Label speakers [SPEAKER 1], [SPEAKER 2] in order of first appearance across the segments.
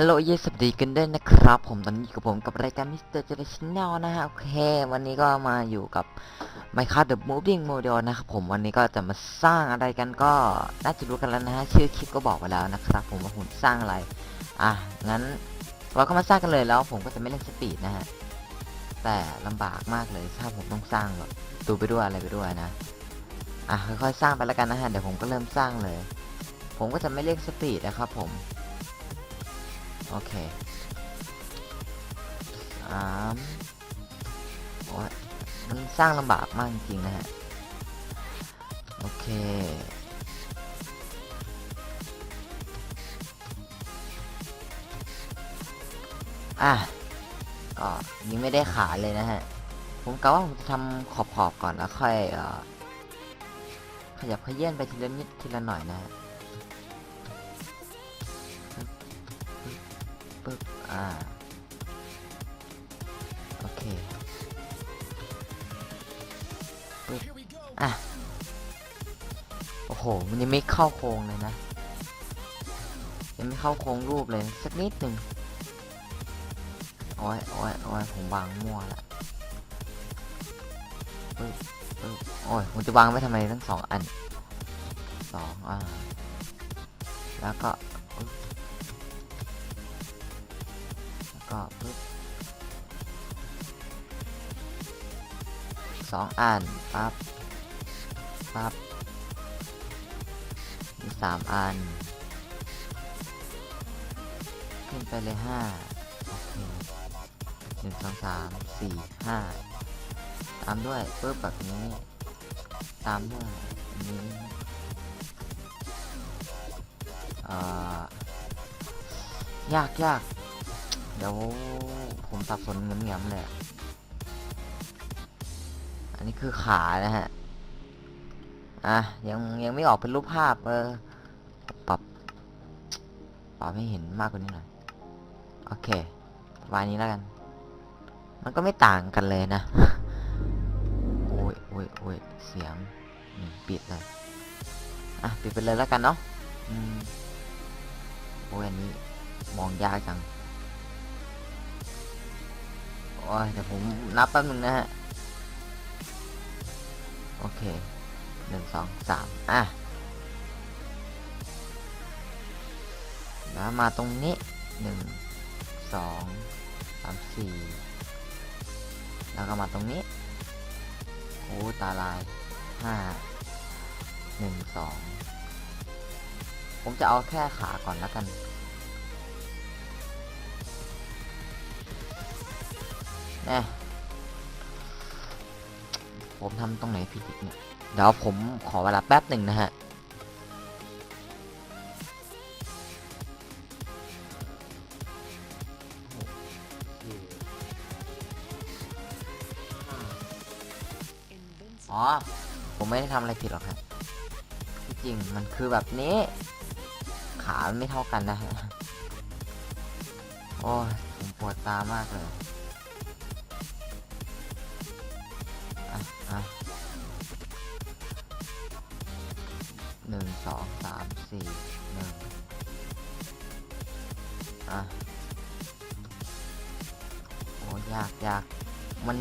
[SPEAKER 1] ฮัลโหลเยสวัสดีกันด้วยนะครับ ผมตอนนี้กับผมกับรายการมิสเตอร์เจเนชันแนลนะฮะ โอเค วันนี้ก็มาอยู่กับ Minecraft The Moving Model นะครับผมวันนี้ก็จะมาสร้างอะไรกันก็น่าจะรู้กันแล้วนะฮะ ชื่อคลิปก็บอกไว้แล้วนะครับ ผมว่าผมสร้างอะไร อะ งั้น เราก็มาสร้างกันเลยแล้ว ผมก็จะไม่เล่นสปีดนะฮะ แต่ลำบากมากเลยถ้าผมต้องสร้างแบบดูไปด้วยอะไรไปด้วยนะ อะค่อยๆสร้างไปแล้วกันนะฮะเดี๋ยวผมก็เริ่มสร้างเลย ผมก็จะไม่เล่นสปีดนะครับผม โอเคสามโอ้ยมันสร้างลำบากมากจริงๆนะฮะ โอเคอะก็ยังไม่ได้ขาเลยนะฮะ ผมกะว่าผมจะทำขอบๆก่อนแล้วค่อยเอ่อขยับขยื่นไปทีละนิดทีละหน่อยนะฮะ อ่าโอเคปึ๊บอะโอ้โห มันยังไม่เข้าโครงเลยนะ ยังไม่เข้าโครงรูปเลย สักนิดหนึ่งโอ้ยโอ้ยโอ้ยผมวางมั่วละปึ๊บปึ๊บโอ้ยผมจะวางไว้ทำไมทั้งสองอันสองอ่าแล้วก็ ก็ปึ๊บสองอันปั๊บปั๊บมีสามอัน ขึ้นไปเลยห้าโอเคหนึ่งสองสามสี่ห้าตามด้วยปึ๊บแบบนี้ ตามด้วยอันนี้เอ่อยากยาก เดี๋ยวผมสับสนเงียบๆเลย อันนี้คือขานะฮะ อะ ยังยังไม่ออกเป็นรูปภาพเออปรับปรับให้เห็นมากกว่านี้หน่อย โอเควายนี้แล้วกัน มันก็ไม่ต่างกันเลยนะ โอ้ยโอ้ยโอ้ยเสียงปิดเลย อะ ปิดไปเลยแล้วกันเนาะ อืมโอ้ยอันนี้มองยากจัง อ้ยเดี๋ยวผมนับแป๊บนึงนะฮะ โอเคหนึ่งสองสามอะแล้วมาตรงนี้หนึ่งสองสามสี่แล้วก็มาตรงนี้ โอ้ ตาลายห้าหนึ่งสองผมจะเอาแค่ขาก่อนแล้วกัน แน่ผมทำตรงไหนผิดอีกเนี่ยเดี๋ยวผมขอเวลาแป๊บหนึ่งนะฮะอ๋อ ผมไม่ได้ทำอะไรผิดหรอกครับที่จริงมันคือแบบนี้ ขามันไม่เท่ากันนะฮะ โอ้ยผมปวดตามากเลย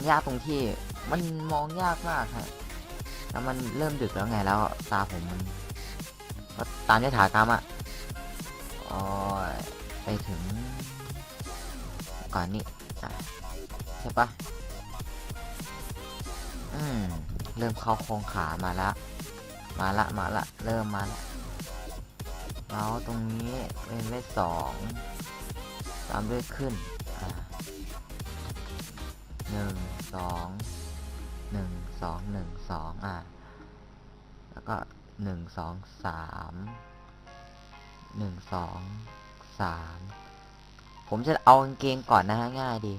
[SPEAKER 1] ยากตรงที่มันมองยากมากฮะแล้วมันเริ่มดึกแล้วไงแล้วตาผมมันก็ตามยถากรรมอะอ้ยไปถึง ก่อนนี้อ่ใช่ปะอืม เริ่มเข้าโครงขามาละ มาละมาละ เริ่มมาละแล้วตรงนี้เป็นเลขสองตามด้วยขึ้นหนึ่ง สองหนึ่งสองหนึ่งสองอะแล้วก็หนึ่งสองสามหนึ่งสองสามผมจะเอากางเกงก่อนนะฮะง่ายดี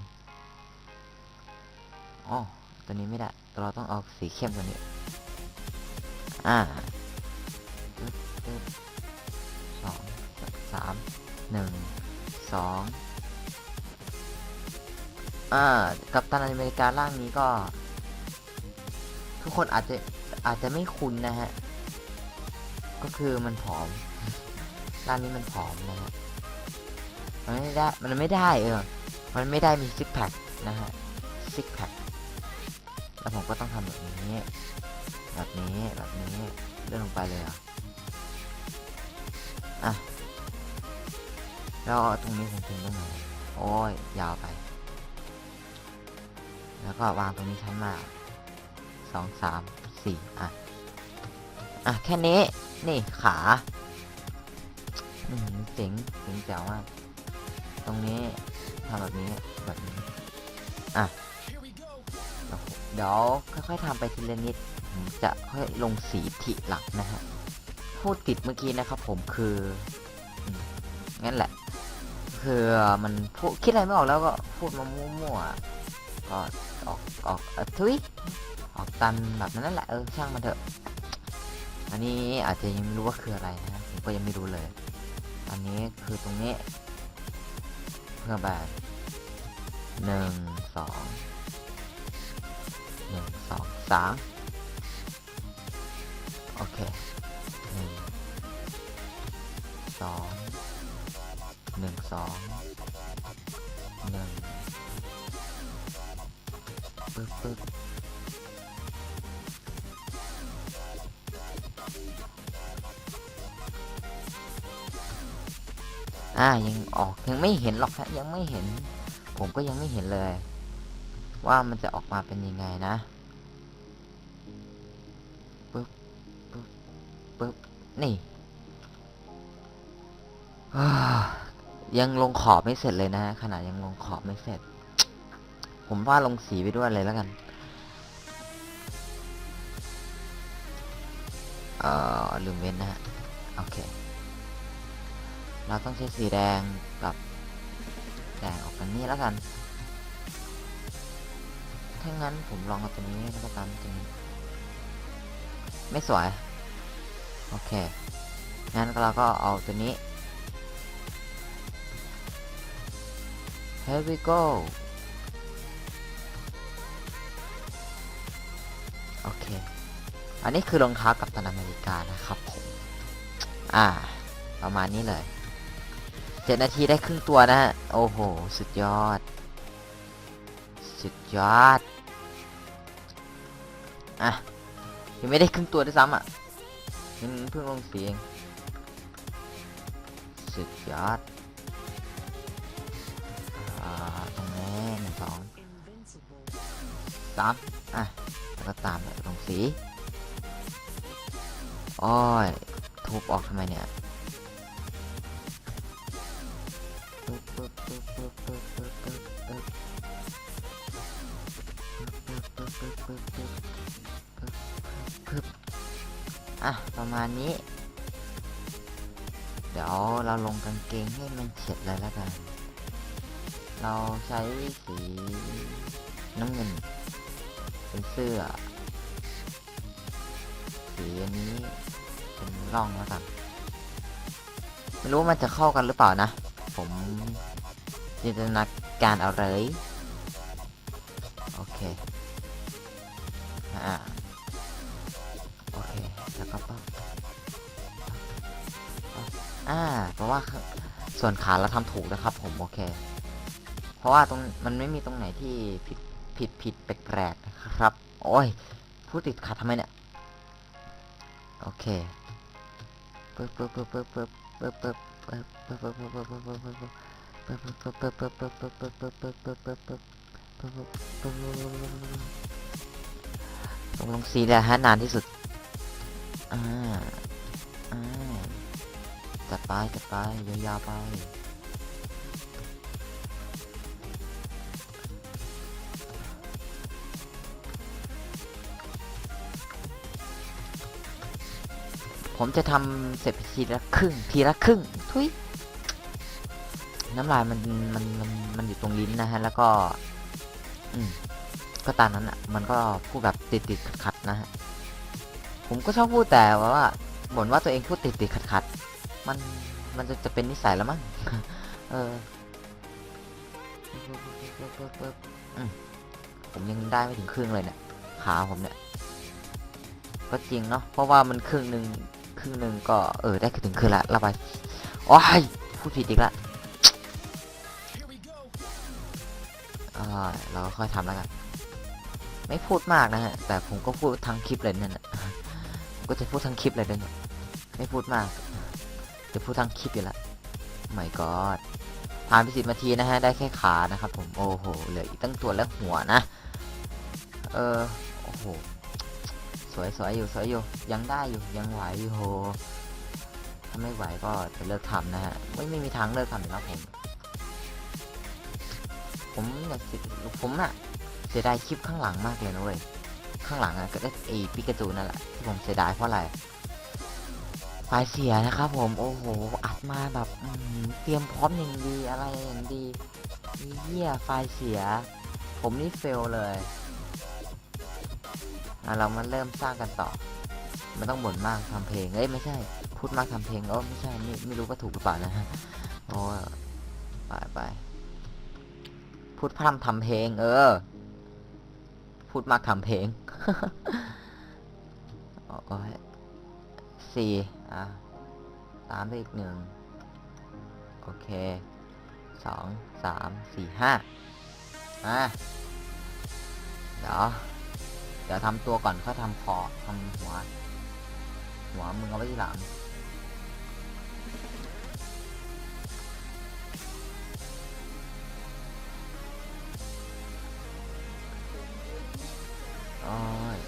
[SPEAKER 1] อ๋อตัวนี้ไม่ได้ เราต้องเอาสีเข้มตัวนี้ อ่าสองสามหนึ่งสอง อ่ากับตันอเมริการ่างนี้ก็ ทุกคนอาจจะอาจจะไม่คุ้นนะฮะ ก็คือมันผอม ร่างนี้มันผอมนะฮะ มันไม่ได้ มันไม่ได้เออ มันไม่ได้มีซิกแพคนะฮะ ซิกแพค แล้วผมก็ต้องทำแบบนี้ แบบนี้ แบบนี้ เลื่อนลงไปเลยอะอะแล้วตรงนี้ผมถึงตรงไหนโอ้ย ยาวไป แล้วก็วางตรงนี้ชั้นมาสองสามสี่อะ อะ แค่นี้ นี่ขาอืมเจ๋งเจ๋งแจ๋วมาก ตรงนี้ทำแบบนี้แบบนี้ อะ เดี๋ยวค่อยๆทำไปทีละนิด ผมจะค่อยลงสีทีหลังนะฮะ พูดติดเมื่อกี้นะครับผมคือ งั้นแหละ คือมันพูดคิดอะไรไม่ออกแล้วก็พูดมามั่วๆก็ ออกออกเออทุยออกตันแบบนั้นแหละเออช่างมันเถอะ อันนี้อาจจะยังไม่รู้ว่าคืออะไรนะผมก็ยังไม่รู้เลย อันนี้คือตรงนี้ เพื่อแบบหนึ่งสองหนึ่งสองสามโอเคหนึ่งสองหนึ่งสอง อ่ายังออกยังไม่เห็นหรอกฮะยังไม่เห็น ผมก็ยังไม่เห็นเลย ว่ามันจะออกมาเป็นยังไงนะปึ๊บปึ๊บปึ๊บนี่ยังลงขอบไม่เสร็จเลยนะขนาดยังลงขอบไม่เสร็จ ผมว่าลงสีไปด้วยเลยแล้วกันเอ่อลืมเว้นนะฮะโอเค เราต้องใช้สีแดงกับแดงออกกันนี้แล้วกัน ถ้างั้นผมลองเอาตัวนี้แล้วกันตัวนี้ ไม่สวย โอเค งั้นเราก็เอาตัวนี้ Here we go โอเค อันนี้คือรองเท้ากับตันอเมริกานะครับผม อ่า ประมาณนี้เลย เจ็ดนาทีได้ครึ่งตัวนะฮะ โอ้โห สุดยอด สุดยอด อะ ยังไม่ได้ครึ่งตัวด้วยซ้ำอะยังเพิ่งลงสีเองสุดยอด อ่า ตรงนี้หนึ่งสองสามอะ แล้วก็ตามด้วยลงสี โอ้ย ทุบออกทำไมเนี่ย อะ ประมาณนี้ เดี๋ยวเราลงกางเกงให้มันเฉียดเลยแล้วกัน เราใช้สีน้ำเงิน เป็นเสื้อ สีอันนี้เป็นร่องแล้วกันไม่รู้มันจะเข้ากันหรือเปล่านะ ผม จินตนาการเอาเลยโอเคอ่าโอเคแล้วก็ปั๊บอ่าเพราะว่าส่วนขาเราทำถูกนะครับผมโอเค เพราะว่าตรงมันไม่มีตรงไหนที่ผิดผิดผิดแปลกๆนะครับ โอ้ยพูดติดขัดทำไมเนี่ยโอเคปึ๊บปึ๊บปึ๊บปึ๊บปึ๊บปึ๊บปึ๊บปึ๊บปึ๊บปึ๊บปึ๊บปึ๊บ ปึ๊บปึ๊บตรงลงสีเลยฮะนานที่สุด อ่า อ่าจัดไปจัดไปยาวๆไปผมจะทำเสร็จทีละครึ่ง ทีละครึ่ง ทุย น้ำลายมันมันมันมันอยู่ตรงลิ้นนะฮะ แล้วก็ อืมก็ตามนั้นอะ มันก็พูดแบบติดติดขัดขัดนะฮะ ผมก็ชอบพูดแต่ว่าบ่นว่าตัวเองพูดติดติดขัดขัดมันมันจะจะเป็นนิสัยแล้วมั้ง เอออืมผมยังได้ไม่ถึงครึ่งเลยเนี่ย ขาผมเนี่ย ก็จริงเนาะ เพราะว่ามันครึ่งหนึ่งครึ่งหนึ่งก็เออได้ถึงครึ่งละระบายโอ้ยพูดผิดอีกละ อ่าเราก็ค่อยทำแล้วกัน ไม่พูดมากนะฮะ แต่ผมก็พูดทั้งคลิปเลยนี่ยนะผมก็จะพูดทั้งคลิปเลยด้วยเนี่ยไม่พูดมาก จะพูดทั้งคลิปอยู่ละไม่กอดผ่านไปสิบนาทีนะฮะ ได้แค่ขานะครับผม โอ้โห เหลืออีกตั้งตัวและหัวนะ เออ โอ้โห สวยสวยอยู่สวยอยู่ ยังได้อยู่ ยังไหวอยู่โห ถ้าไม่ไหวก็จะเลิกทำนะฮะ ไม่ไม่มีทางเลิกทำอยู่แล้วผม ผมอยากเสียผมอะเสียดายคลิปข้างหลังมากเลยนะเว้ยข้างหลังอะก็ได้ไอปิกาจูนั่นแหละที่ผมเสียดายเพราะอะไรไฟเสียนะครับผมโอ้โหอัดมาแบบเตรียมพร้อมอย่างดีอะไรอย่างดีอีเหี้ยไฟเสีย ผมนี่เฟลเลยอะเรามาเริ่มสร้างกันต่อไม่ต้องบ่นมากทำเพลงเอ้ยไม่ใช่ พูดมากทำเพลงเออไม่ใช่ไม่ไม่รู้ว่าถูกหรือเปล่านะโอ้ไปไป พูดพร่ำทำเพลง เออ พูดมากทำเพลงโอ้ยสี่อะตามด้วยอีกหนึ่งโอเคสองสามสี่ห้าอะเดี๋ยวเดี๋ยวทำตัวก่อนค่อยทำคอทำหัว หัวมึงเอาไว้ที่หลัง อ้ย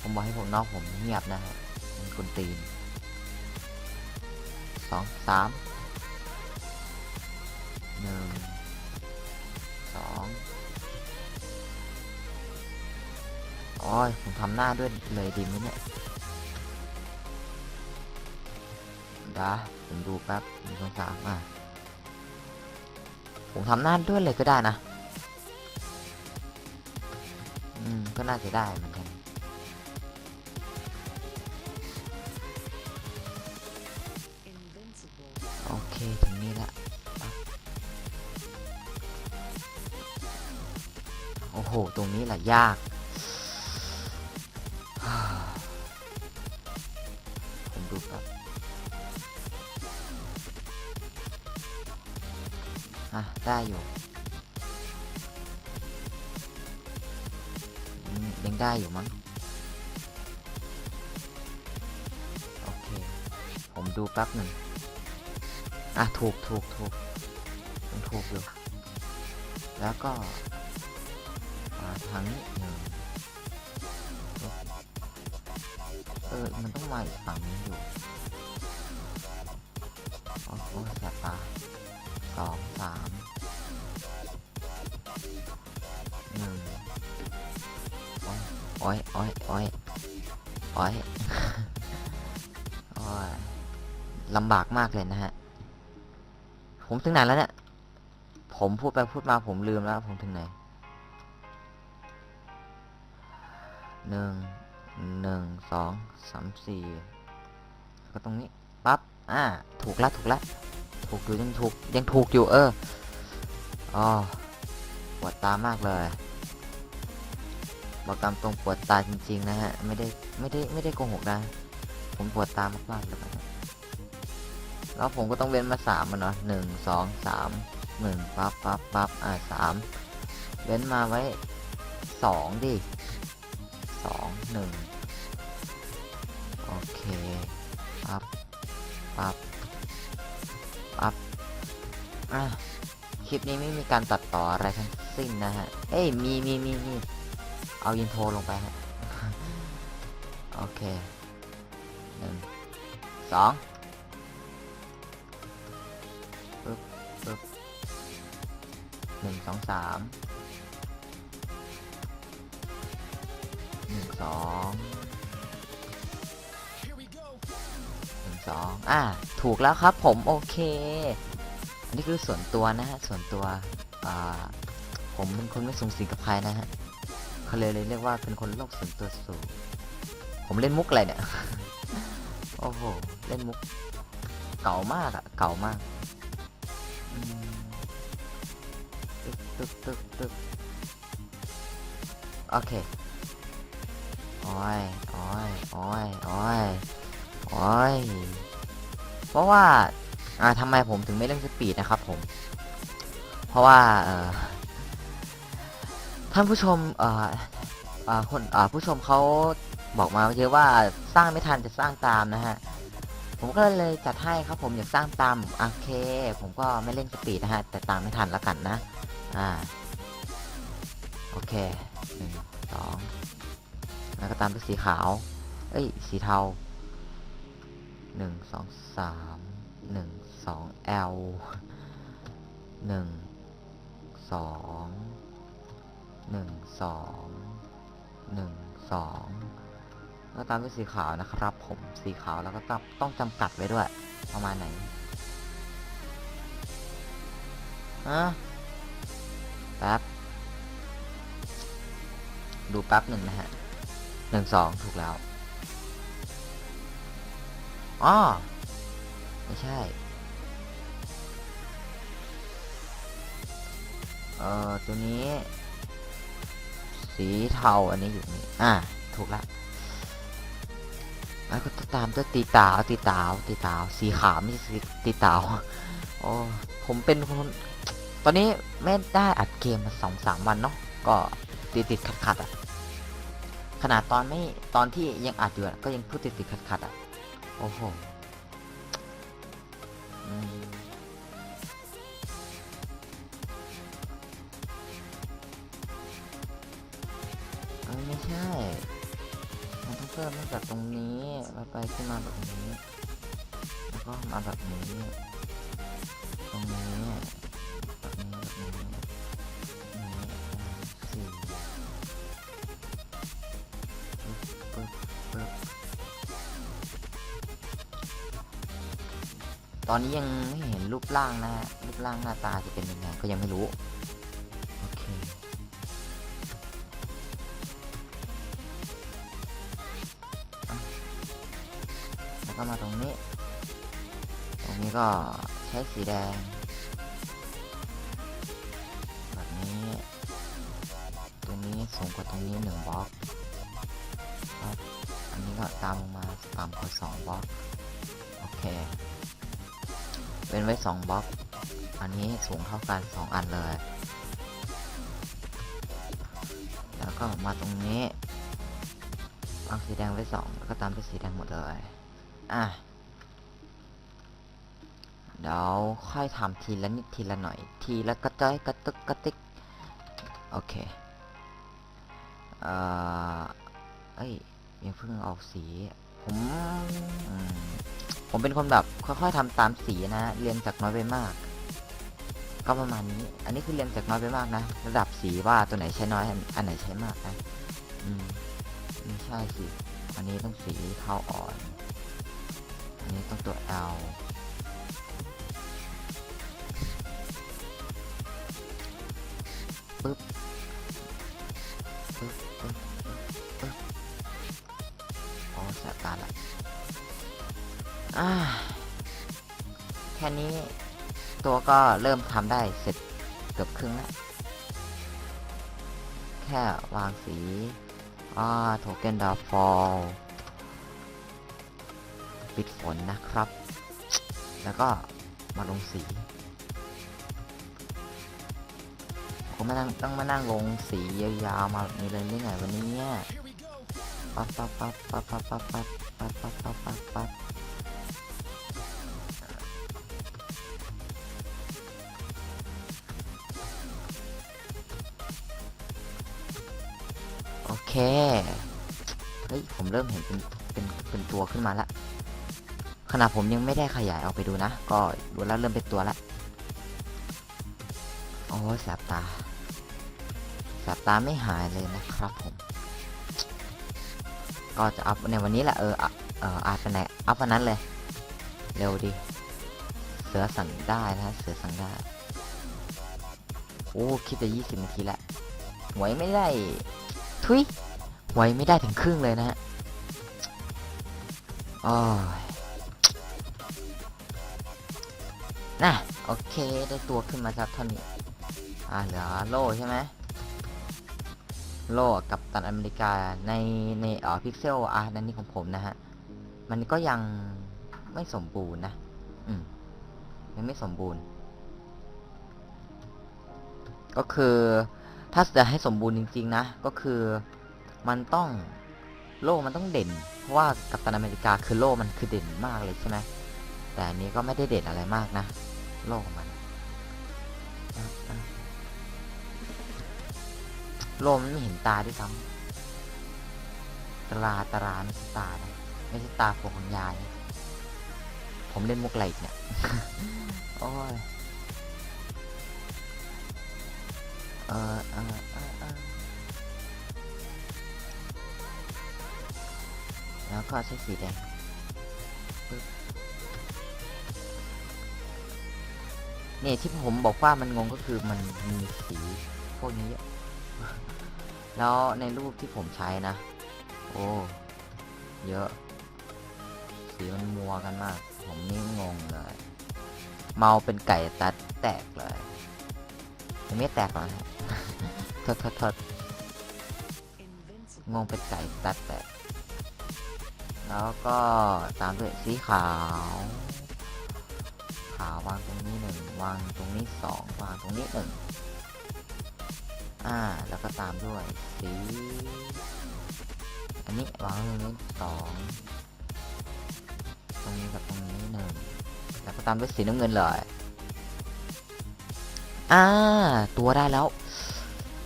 [SPEAKER 1] ผมบอกให้ผมนอกผมเงียบนะฮะมันคนตีนสองสามหนึ่งสองโอ้ยผมทำหน้าด้วยเลยดีไหมเนี่ยดยวผมดูแป๊บหนึ่งสองสามอะผมทำหน้าด้วยเลยก็ได้นะ ก็น่าจะได้เหมือนกันโอเค ถึงนี่ละโอ้โห ตรงนี้แหละยาก ผมดูแบบอะ ได้อยู่ ได้อยู่มั้ง โอเค ผมดูแป๊บหนึ่ง อะ ถูกถูกถูกยังถูกอยู่ แล้วก็ทางนี้หนึ่งเออ มันต้องมาอีกฝั่งนี้อยู่โอ้โหแสบตาสองสาม โอ้ยโอ้ยโอ้ยโอ้ยโอ้ยลำบากมากเลยนะฮะ ผมถึงไหนแล้วเนี่ย ผมพูดไปพูดมาผมลืมแล้ว ผมถึงไหนหนึ่งหนึ่งสองสามสี่ก็ตรงนี้ปั๊บอ่า ถูกแล้วถูกแล้วถูกอยู่ยังถูกยังถูกอยู่เอออ๋อปวดตามากเลย บอกตามตรงปวดตาจริง ๆ นะฮะ ไม่ได้ไม่ได้ไม่ได้โกหกนะ ผมปวดตามากๆเลยนะแล้วผมก็ต้องเว้นมาสามมันเนาะหนึ่งสองสามหนึ่งปั๊บปั๊บปั๊บอ่าสามเว้นมาไว้สองดิสองหนึ่งโอเคปั๊บปั๊บปั๊บอะคลิปนี้ไม่มีการตัดต่ออะไรทั้งสิ้นนะฮะ เอ้ยมีมีมีมี เอาอินโทรลงไปฮะโอเคหนึ่งสองปึ๊บปึ๊บหนึ่งสองสามหนึ่งสองหนึ่งสองอ่าถูกแล้วครับผมโอเค อันนี้คือส่วนตัวนะฮะ ส่วนตัว อ่า ผมเป็นคนไม่สูงสิงกับใครนะฮะ เขาเลยเลยเรียกว่าเป็นคนโลกส่วนตัวสูง ผมเล่นมุกอะไรเนี่ย โอ้โห เล่นมุก เก่ามากอะเก่ามากอืมตึกตึกตึกตึกโอเคโอ้ยโอ้ยโอ้ยโอ้ยโอ้ยเพราะว่า อ่าทำไมผมถึงไม่เล่นสปีดนะครับผม เพราะว่า เอ่อ ท่านผู้ชมเอ่อเอ่อคนเอ่อผู้ชมเขาบอกมาเยอะว่าสร้างไม่ทันจะสร้างตามนะฮะ ผมก็เลยจัดให้ครับผมอยากสร้างตามโอเค ผมก็ไม่เล่นสปีดนะฮะ แต่ตามไม่ทันแล้วกันนะ อ่า โอเคหนึ่งสองแล้วก็ตามด้วยสีขาว เอ้ย สีเทาหนึ่งสองสามหนึ่งสอง L หนึ่งสอง หนึ่งสองหนึ่งสองแล้วตามด้วยสีขาวนะครับ ผมสีขาวแล้วก็ต้องต้องจำกัดไว้ด้วย ประมาณไหนฮะแป๊บ ดูแป๊บหนึ่งนะฮะหนึ่งสองถูกแล้วอ๋อไม่ใช่ เอ่อ ตัวนี้ สีเทาอันนี้อยู่นี่อ่าถูกแล้วแล้วก็ตามด้วยตีตาวตีตาวตีตาวสีขาวไม่ใช่ตีตาวโอ้ผมเป็นคนตอนนี้ไม่ได้อัดเกมมาสองสามวันเนาะก็ติดติดขัดขัดอะขนาดตอนไม่ตอนที่ยังอัดอยู่ก็ยังพูดติดติดขัดขัดอะโอ้โห มเอ้ยไม่ใช่ มันต้องเพิ่มตั้งแต่ตรงนี้ไปไปขึ้นมาแบบนี้ แล้วก็มาแบบนี้ ตรงนี้แบบนี้แบบนี้นี้สี่ปึ๊บปึ๊บตอนนี้ยังไม่เห็นรูปร่างนะฮะรูปร่างหน้าตาจะเป็นยังไงก็ยังไม่รู้ แล้วก็มาตรงนี้ ตรงนี้ก็ใช้สีแดง แบบนี้ ตรงนี้สูงกว่าตรงนี้หนึ่งบล็อกครับอันนี้ก็ตามลงมาต่ำกว่าสองบล็อก โอเค เป็นไว้สองบล็อก อันนี้สูงเท่ากันสองอันเลย แล้วก็มาตรงนี้วางสีแดงไว้สองแล้วก็ตามด้วยสีแดงหมดเลย อะเดี๋ยวค่อยทำทีละนิดทีละหน่อย ทีละกระจ้อยกระตึกกระติกโอเคเอ่อเอ้ยยังเพิ่งออกสีผมมผมเป็นคนแบบค่อยๆทำตามสีนะ เรียนจากน้อยไปมาก ก็ประมาณนี้ อันนี้คือเรียนจากน้อยไปมากนะ ระดับสีว่าตัวไหนใช้น้อยอันไหนใช้มากนะ อืมไม่ใช่สิ อันนี้ต้องสีเทาอ่อน นี้ต้องตัว L ปึ๊บปึ๊บปึ๊บปึ๊บโอ้สตาละอ่าแค่นี้ตัวก็เริ่มทำได้เสร็จเกือบครึ่งแล้ว แค่วางสีอ่าโทเกนดาวฟอล ปิดฝนนะครับ แล้วก็มาลงสีผมมานั่งต้องมานั่งลงสียาวๆมาแบบนี้เลยหรือไงวันนี้เนี่ยปั๊บปั๊บปั๊บปั๊บปั๊บปั๊บปั๊บปั๊บปั๊บปั๊บปั๊บปั๊บโอเค เฮ้ย ผมเริ่มเห็นเป็น เป็น เป็นตัวขึ้นมาและ ขนาดผมยังไม่ได้ขยายออกไปดูนะ ก็ดูแล้วเริ่มเป็นตัวละโอ้ยแสบตาแสบตาไม่หายเลยนะครับผม ก็จะอัพในวันนี้แหละเอออะเอออัพไปไหนอัพวันนั้นเลย เร็วดิเสือสั่งได้นะเสือสั่งได้ โอ้คิดจะยี่สิบนาทีละหวยไม่ได้ ทุยหวยไม่ได้ถึงครึ่งเลยนะฮะโอ้ น่ะโอเคได้ตัวขึ้นมาสักเท่านี้ อ่าเหลือโล่ใช่ไหมโล่กับตันอเมริกาในในเอ่อพิกเซลอาร์นันนี้ของผมนะฮะ มันก็ยังไม่สมบูรณ์นะ อืมยังไม่สมบูรณ์ ก็คือถ้าจะให้สมบูรณ์จริง ๆ นะ ก็คือมันต้องโล่มันต้องเด่น เพราะว่ากัปตันอเมริกาคือโล่มันคือเด่นมากเลยใช่ไหมแต่อันนี้ก็ไม่ได้เด่นอะไรมากนะ ล่ของมันอะอะโล่มันไม่เห็นตาด้วยซ้ำตราตราไม่ใช่ตานะไม่ใช่ตาพวกของยายนะผมเล่นมุกอะไรอีกเนี่ย โอ้ย เออเออเออเออแล้วก็ใช้สีแดง เนี่ยที่ผมบอกว่ามันงงก็คือมันมีสีพวกนี้ แล้วในรูปที่ผมใช้นะ โอ้เยอะ สีมันมัวกันมาก ผมนี่งงเลย เมาเป็นไก่ตัดแตกเลยยังไม่แตกหรอกนะทษโทษโทษงงเป็นไก่ตัดแตกแล้วก็ตามด้วยสีขาว ขาววางตรงนี้หนึ่งวางตรงนี้สองวางตรงนี้หนึ่งอ่า แล้วก็ตามด้วยสี อันนี้วางตรงนี้สองตรงนี้กับตรงนี้หนึ่งแล้วก็ตามด้วยสีน้ำเงินเลยอ่า ตัวได้แล้ว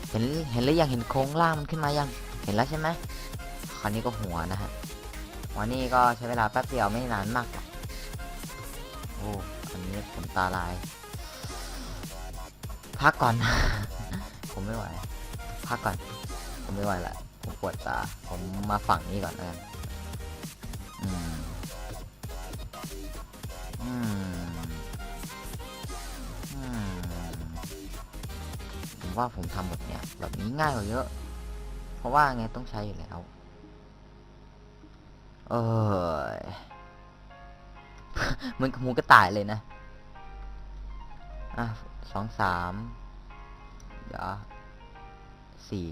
[SPEAKER 1] เห็นเห็นหรือยังเห็นโครงล่างมันขึ้นมายังเห็นแล้วใช่ไหมคราวนี้ก็หัวนะฮะวันนี้ก็ใช้เวลาแป๊บเดียวไม่นานมากโอ้ ตาลาย พักก่อน ผมไม่ไหว พักก่อน ผมไม่ไหวละ ผมปวดตา ผมมาฝั่งนี้ก่อนแล้วกันอืมอืมอืมผมว่าผมทำแบบเนี้ยแบบนี้ง่ายกว่าเยอะ เพราะว่าไงต้องใช้อยู่แล้ว เออเหมันหมูกระต่ายเลยนะ อะสองสามเดี๋ยวสี่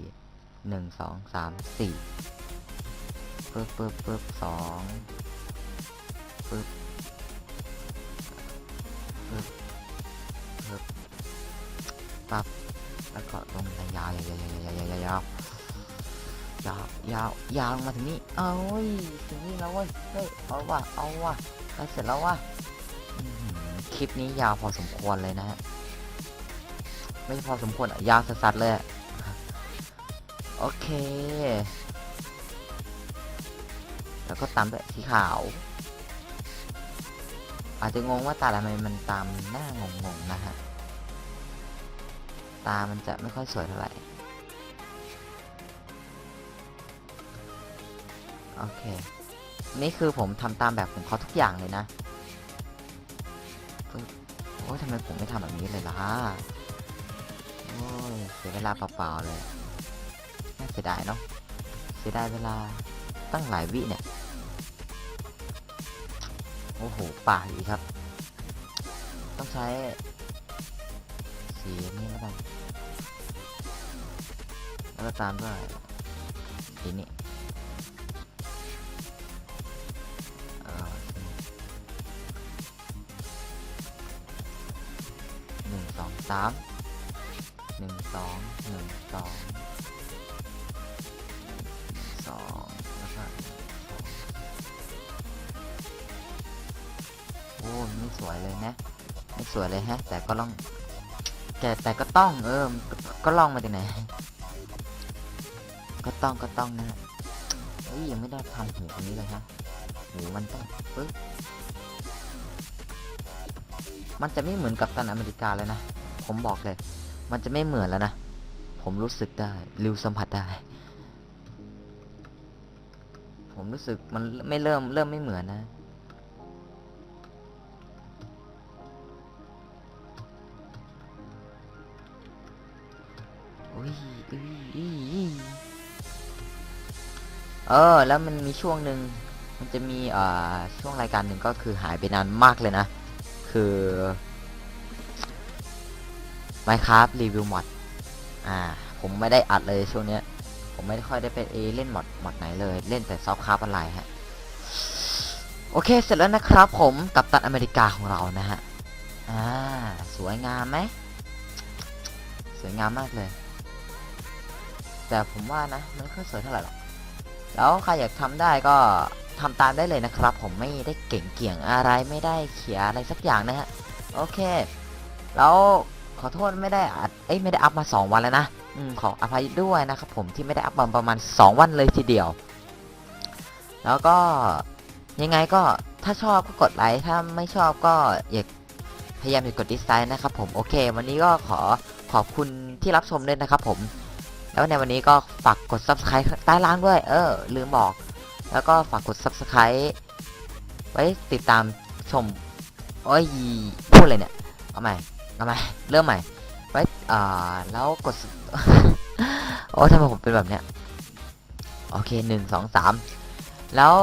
[SPEAKER 1] หนึ่งสองสามสี่ปึ๊บปึ๊บปึ๊บสองปึ๊บปึ๊บปึ๊บปั๊บแล้วก็ลงยาวยาวยาวยาวยาวยาวยาวยาวยาวยาวลงมาถึงนี้เอ้ยถึงนี่แล้วเว้ยเฮ้ยเอาว่ะเอาว่ะได้เสร็จแล้วว่ะ ลิปนี้ยาวพอสมควรเลยนะฮะไม่พอสมควรยาวสัสๆเลยโอเค แล้วก็ตามด้วยสีขาว อาจจะงงว่าตาทำไมมันตามหน้างงๆนะฮะ ตามันจะไม่ค่อยสวยเท่าไหร่ โอเค นี่คือผมทำตามแบบของเขาทุกอย่างเลยนะ อ้ยทำไมผมไม่ทำแบบนี้เลยล่ะโอ้ยเสียเวลาเปล่าๆเลย น่าเสียดายเนาะ เสียดายเวลาตั้งหลายวิเนี่ย โอ้โห ป่าดีกครับ ต้องใช้ สีนี้แล้วกัน แล้วก็ตามด้วยสีนี้ามหนึ่งสองหนึ่งสองสองแล้วก็โอ้ไม่สวยเลยนะไม่สวยเลยฮะ แต่ก็ลองแต่แต่ก็ต้องเออก็ก็ลองมาจากไหนก็ต้องก็ต้องนะเฮ้ยยังไม่ได้ทำหูตรงนี้เลยฮะหูมันต้องปึ๊บมันจะไม่เหมือนกับตันอเมริกาเลยนะ ผมบอกเลย มันจะไม่เหมือนแล้วนะ ผมรู้สึกได้ริวสัมผัสได้ ผมรู้สึกมันไม่เริ่มเริ่มไม่เหมือนนะอุ้ยอุ้ยอุ้ยอุ้ยเออ แล้วมันมีช่วงหนึ่งมันจะมีอ่าช่วงรายการหนึ่งก็คือหายไปนานมากเลยนะ คือ Minecraft Review Mod อ่า ผมไม่ได้อัดเลยช่วงเนี้ย ผมไม่ค่อยได้ไปเอเล่นมอดมอดไหนเลย เล่นแต่ซอฟต์คราฟออนไลน์ฮะ โอเค เสร็จแล้วนะครับผมกับตันอเมริกาของเรานะฮะ อ่า สวยงามไหม สวยงามมากเลย แต่ผมว่านะ มันไม่ค่อสวยเท่าไหร่หรอก แล้วใครอยากทำได้ก็ทำตามได้เลยนะครับ ผมไม่ได้เก่งเกี่ยงอะไรไม่ได้เขียอะไรสักอย่างนะฮะ โอเค แล้ว อโทษไม่ได้อัดเอ้ยไม่ได้อัพมา 2 วันแล้วนะอืมขออภัยด้วยนะครับผมที่ไม่ได้อัพมาประมาณ 2 วันเลยทีเดียว แล้วก็ยังไงก็ถ้าชอบก็กดไลค์ถ้าไม่ชอบก็อย่าพยายามอย่ากดดิสไลค์นะครับผมโอเค วันนี้ก็ขอขอบคุณที่รับชมด้วยนะครับผม แล้วในวันนี้ก็ฝากกด subscribe ใต้ล่างด้วย เออ ลืมบอก แล้วก็ฝากกด subscribe ไว้ติดตามชมโอ้ยพูดเลยเนี่ย เอาใหม่ ทำไมเริ่มใหม่ไว้อ่าแล้วกดโอ้ทำไมผมเป็นแบบเนี้ยโอเคหนึ่งสองสามแล้ว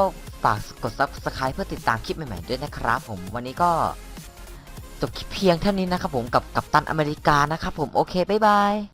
[SPEAKER 1] ฝากกด subscribe เพื่อติดตามคลิปใหม่ๆด้วยนะครับผมวันนี้ก็จบคลิปเพียงเท่านี้นะครับผมกับกัปตันอเมริกานะครับผมโอเคบ๊ายบาย